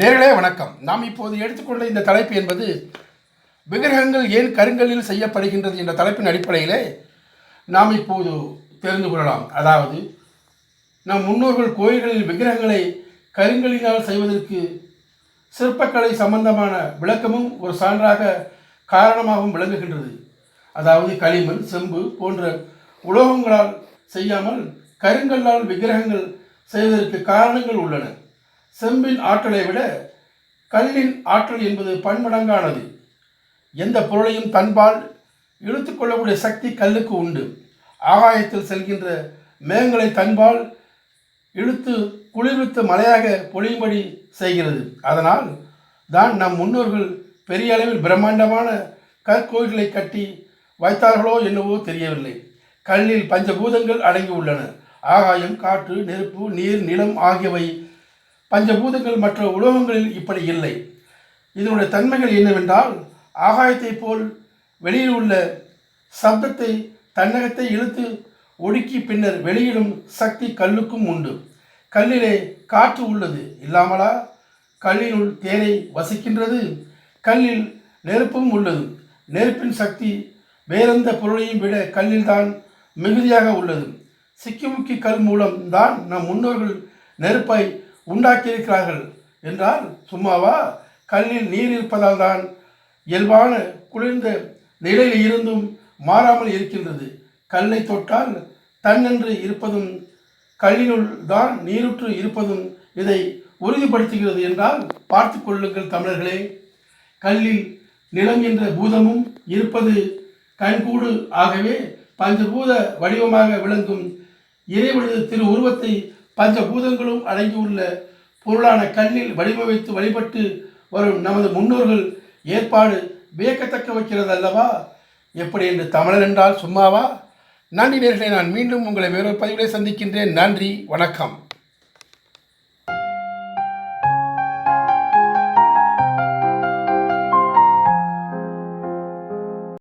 நேர்களே வணக்கம். நாம் இப்போது எடுத்துக்கொண்ட இந்த தலைப்பு என்பது விக்கிரகங்கள் ஏன் கருங்கல்லில் செய்யப்படுகின்றது என்ற தலைப்பின் அடிப்படையிலே நாம் இப்போது தெரிந்து கொள்ளலாம். அதாவது நம் முன்னோர்கள் கோயில்களில் விக்கிரகங்களை கருங்கல்லினால் செய்வதற்கு சிற்பக்கலை சம்பந்தமான விளக்கமும் ஒரு சான்றாக காரணமாகவும் விளங்குகின்றது. அதாவது களிமண் செம்பு போன்ற உலோகங்களால் செய்யாமல் கருங்கல்லால் விக்கிரகங்கள் செய்வதற்கு காரணங்கள் உள்ளன. செம்பின் ஆற்றலை விட கல்லின் ஆற்றல் என்பது பன்மடங்கானது. எந்த பொருளையும் தன்பால் இழுத்துக்கொள்ளக்கூடிய சக்தி கல்லுக்கு உண்டு. ஆகாயத்தில் செல்கின்ற மேகங்களை தன்பால் இழுத்து குளிர்வித்து மலையாக பொழியும்படி செய்கிறது. அதனால் தான் நம் முன்னோர்கள் பெரிய அளவில் பிரம்மாண்டமான கற்கோயில்களை கட்டி வைத்தார்களோ என்னவோ தெரியவில்லை. கல்லில் பஞ்சபூதங்கள் அடங்கி உள்ளன ஆகாயம் காற்று நெருப்பு நீர் நிலம் ஆகியவை பஞ்சபூதங்கள் மற்ற உலோகங்களில் இப்படி இல்லை. இதனுடைய தன்மைகள் என்னவென்றால் ஆகாயத்தைப் போல் வெளியில் உள்ள சப்தத்தை தன்னகத்தை இழுத்து ஒடுக்கி பின்னர் வெளியிடும் சக்தி கல்லுக்கும் உண்டு. கல்லிலே காற்று உள்ளது. இல்லாமலா கல்லினுள் தேனை வசிக்கின்றது. கல்லில் நெருப்பும் உள்ளது. நெருப்பின் சக்தி வேறெந்த பொருளையும் விட கல்லில்தான் மிகுதியாக உள்ளது. சிக்கிமுக்கி கல் மூலம்தான் நம் முன்னோர்கள் நெருப்பை உண்டாக்கியிருக்கிறார்கள். என்றால் சும்மாவா? கல்லில் நீர் இருப்பதால் தான் இயல்பான குளிர்ந்த நிலையில் இருந்தும் மாறாமல் இருக்கின்றது. கல்லை தொட்டால் தன்னென்று இருப்பதும் கல்லினுள் தான் நீருற்று இருப்பதும் இதை உறுதிப்படுத்துகிறது என்றால் பார்த்து கொள்ளுங்கள் தமிழர்களே. கல்லில் நிலம் என்ற பூதமும் இருப்பது கண்கூடு ஆகவே பஞ்சபூத வடிவமாக விளங்கும் இறைவனது திரு உருவத்தை பஞ்சபூதங்களும் அடங்கியுள்ள பொருளான கண்ணில் வடிவமைத்து வழிபட்டு வரும் நமது முன்னோர்கள் ஏற்பாடு வியக்கத்தக்க வைக்கிறது அல்லவா எப்படி என்று தமிழர் என்றால் சும்மாவா? நன்றி நேர்களை நான் மீண்டும் உங்களை வேறொரு பதிவிலே சந்திக்கின்றேன். நன்றி வணக்கம்.